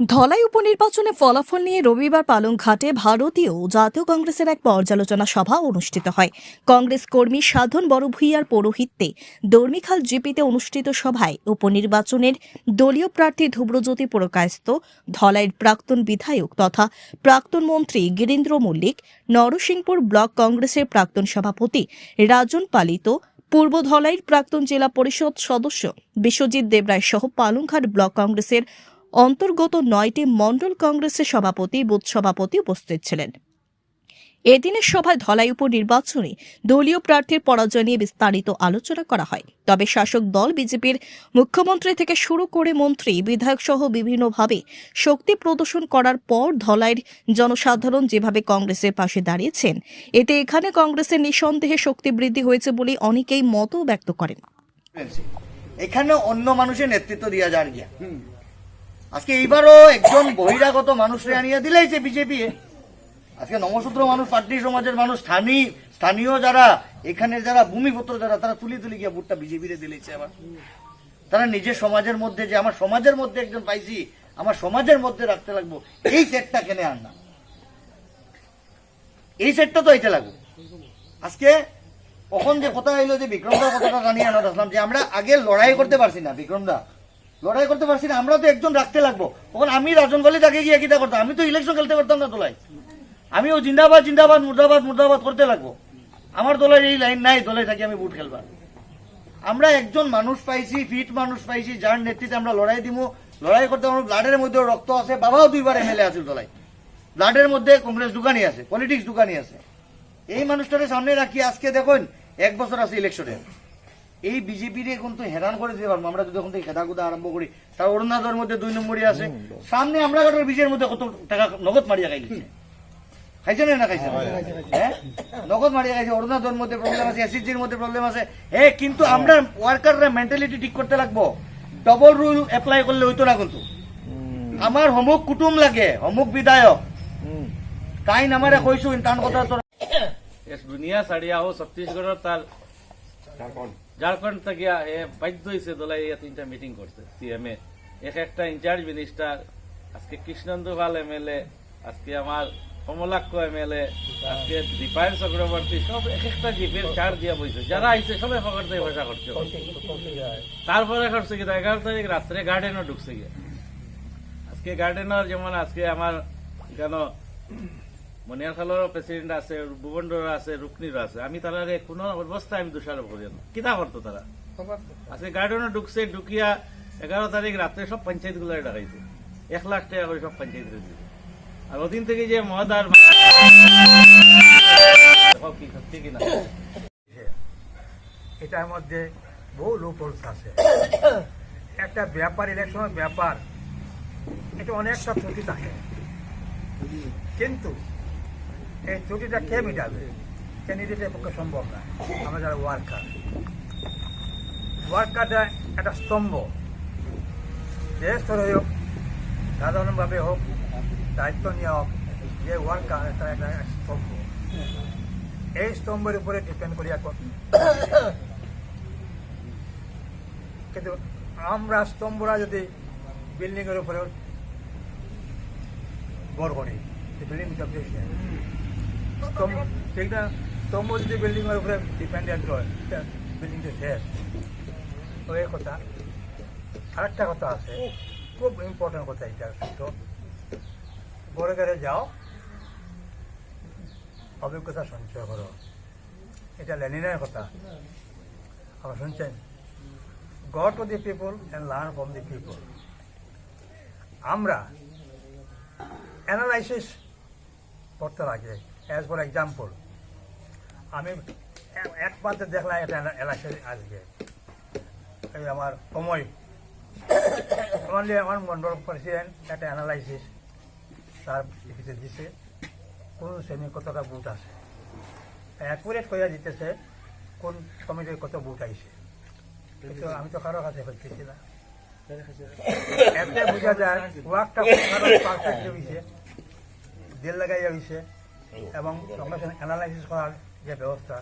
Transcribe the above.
ধলাই উপনির্বাচনে ফলাফল নিয়ে রবিবার পালংঘাটে ভারতীয় জাতীয় কংগ্রেসের এক পর্যালোচনা সভা অনুষ্ঠিত হয়। কংগ্রেস কর্মী সাধন বড়ভূইয়ার পৌরোহিত্যে দর্মিখাল জিপিতে অনুষ্ঠিত সভায় উপনির্বাচনের দলীয় প্রার্থী ধুব্রজ্যোতি পুরকায়স্ত ধলাইয়ের প্রাক্তন বিধায়ক তথা প্রাক্তন মন্ত্রী গিরীন্দ্র মল্লিক, নরসিংপুর ব্লক কংগ্রেসের প্রাক্তন সভাপতি রাজন পালিত, পূর্ব ধলাইয়ের প্রাক্তন জেলা পরিষদ সদস্য বিশ্বজিৎ দেবরায় সহ পালংঘাট ব্লক কংগ্রেসের অন্তর্গত নয়টি মণ্ডল কংগ্রেসের সভাপতি বুথ সভাপতি উপস্থিত ছিলেন। এদিনের সভায় ধলাই উপনির্বাচনে দলীয় প্রার্থীর পরাজয় নিয়ে বিস্তারিত আলোচনা করা হয়। তবে শাসক দল বিজেপির মুখ্যমন্ত্রী থেকে শুরু করে মন্ত্রী বিধায়ক সহ বিভিন্নভাবে শক্তি প্রদর্শন করার পর ধলাইয়ের জনসাধারণ যেভাবে কংগ্রেসের পাশে দাঁড়িয়েছেন এতে এখানে কংগ্রেসের নিঃসন্দেহে শক্তি বৃদ্ধি হয়েছে বলে অনেকেই মতও ব্যক্ত করেন। এখানে অন্য মানুষের নেতৃত্ব দিয়া যার গিয়া। আজকে এইবারও একজন বহিরাগত মানুষরে আনিয়ে দিলেইছে বিজেপি আজকে নমসূত্র মানুষ পাটনি সমাজের মানুষ স্থানীয় স্থানীয় যারা, এখানে যারা ভূমিপুত্র যারা, তারা তুলি তুলি গিয়া ভোটটা বিজেপিরে দিলেছে আবার। তারা নিজের সমাজের মধ্যে যে, আমার সমাজের মধ্যে একজন পাইছি, আমার সমাজের মধ্যে রাখতে লাগবো, এই সেটটা কেনে আন না? এই সেটটা তো এইটা লাগবে। আজকে কখন যে কথা এলো যে বিক্রমদার কথাটা জানিয়ে আনা আসলাম যে, আমরা আগে লড়াই করতে পারছি না, বিক্রমদা। লড়াই করতে পারছি না আমরা তো একজন রাখতে লাগবো। তখন আমি রাজন বলে তাকে গিয়ে কিতা করতাম, আমি তো ইলেকশন খেলতে পারতাম না তোলাই আমিও জিন্দাবাদ জিন্দাবাদ, মুর্দাবাদ মুর্দাবাদ করতে লাগবো। আমার দলের এই লাইন নাই দলে থাকি আমি বুট খেলবার। আমরা একজন মানুষ পাইছি ফিট মানুষ পাইছি, যার নেতৃত্বে আমরা লড়াই দিব লড়াই করতে আমার ব্লাডের মধ্যে রক্ত আছে, বাবাও দুইবার এমএলএ আছে দলাই ব্লাডের মধ্যে কংগ্রেস দোকানি আছে পলিটিক্স দোকানি আছে। এই মানুষটাকে সামনে রাখি, আজকে দেখুন, এক বছর আছে ইলেকশনে এই বিজেপির এখন তো হেরান করে দিতে পারব। আমরা যদি এখন থেকে খেদা কুদা আরম্ভ করি তার অরুণাচলের মধ্যে দুই নম্বরই আছে। সামনে আমরা কাটার বিজের মধ্যে কত টাকা নগদ মারিয়া খাই দিচ্ছে খাইছে না খাইছে? হ্যাঁ নগদ মারিয়া খাইছে অরুণাচলের মধ্যে প্রবলেম আছে এসএসজির মধ্যে প্রবলেম আছে। হে কিন্তু আমরা ওয়ার্কাররা মেন্টালিটি ঠিক করতে লাগবো। ডবল রুল এপ্লাই করলে হইতো না কিন্তু। আমার হমুক কুটুম লাগে হমুক বিধায়ক। তাই নামারে কইছো টান কথা তোর এস দুনিয়া ছাড়িয়া ও ছত্তিশগড়ের তার ঝাড়খণ্ড থেকে এ বাধ্য হয়েছে দলাই তিনটা মিটিং করছে সিএমএ এক একটা ইনচার্জ মিনিস্টার আজকে কৃষ্ণেন্দু পাল এমএলএ আজকে আমার কমলাক্ষ এমএলএ আজকে দীপায়ন চক্রবর্তী, সব এক একটা জিপের চার দিয়া বইছে। যারা আইছে, সবাই ফকরতে ভাষা করছে। তারপরে করছে কি, এগারো তারিখ রাত্রে গার্ডেনও ঢুকছে গিয়ে। আজকে গার্ডেনার যেমন আজকে আমার কেন মনিয়ার খালেরও প্রেসিডেন্ট আছে ভুবনডর আছে রুকনিরও আছে। আমি তারা কোনো অবস্থায় আমি দোষারোপ করি না। কিতা করতো তারা? আজকে গার্ডেনও ঢুকছে, ঢুকিয়া এগারো তারিখ রাত্রে সব পঞ্চায়েতগুলো ডাকাইছে এক লাখ টাকা করে সব পঞ্চায়েত দিয়েছে আর ওদিন থেকে যে মহাদার কি এটার মধ্যে বহু লুপোলস আছে। একটা ব্যাপার ইলেকশনের ব্যাপার, এটা অনেকটা ত্রুটি থাকে। কিন্তু এই ত্রুটিটা কে মিটাবে? ক্যান্ডিডেটের পক্ষে সম্ভব না। আমরা যারা ওয়ার্কার ওয়ার্কারটা একটা স্তম্ভ। যে স্তরে হোক, সাধারণভাবে হোক, দায়িত্ব নিয়ে হোক, যে ওয়ার্কার এটা একটা স্তম্ভ। এই স্তম্ভের উপরে ডিপেন্ড কর- কিন্তু আমরা স্তম্ভরা যদি বিল্ডিং এর উপরে বর করি বিল্ডিং না স্তম্ভ যদি বিল্ডিং এর উপরে ডিপেন্ডেন্ট হয় বিল্ডিংটা শেষ তো এই কথা আরেকটা কথা আছে খুব ইম্পর্টেন্ট কথা এটা তো ঘরে যাও অভিজ্ঞতা সঞ্চয় করো এটা লেনিনের কথা আপনারা শুনছেন go to the people and learn from the people আমরা অ্যানালাইসিস করতে লাগে। অ্যাজ ফর এক্সাম্পল আমি এক পাতে দেখলাম একটা অ্যানালাইসিস আজকে। এই আমার সময়। অনলি আমার মন্ডল প্রেসিডেন্ট একটা অ্যানালাইসিস তার লিখিতে দিছে। কোন শ্রেণি কতটা বুট আছে? অ্যাকুরেট করে দিতেছে কোন কমিটির কত বুট আইছে। কিন্তু আমি তো কারও কাছে হচ্ছি না। এতে বোঝা যায় ওয়ার্কটা দিল লাগাই হয়েছে এবং সংরক্ষণ অ্যানালাইসিস করার যে ব্যবস্থা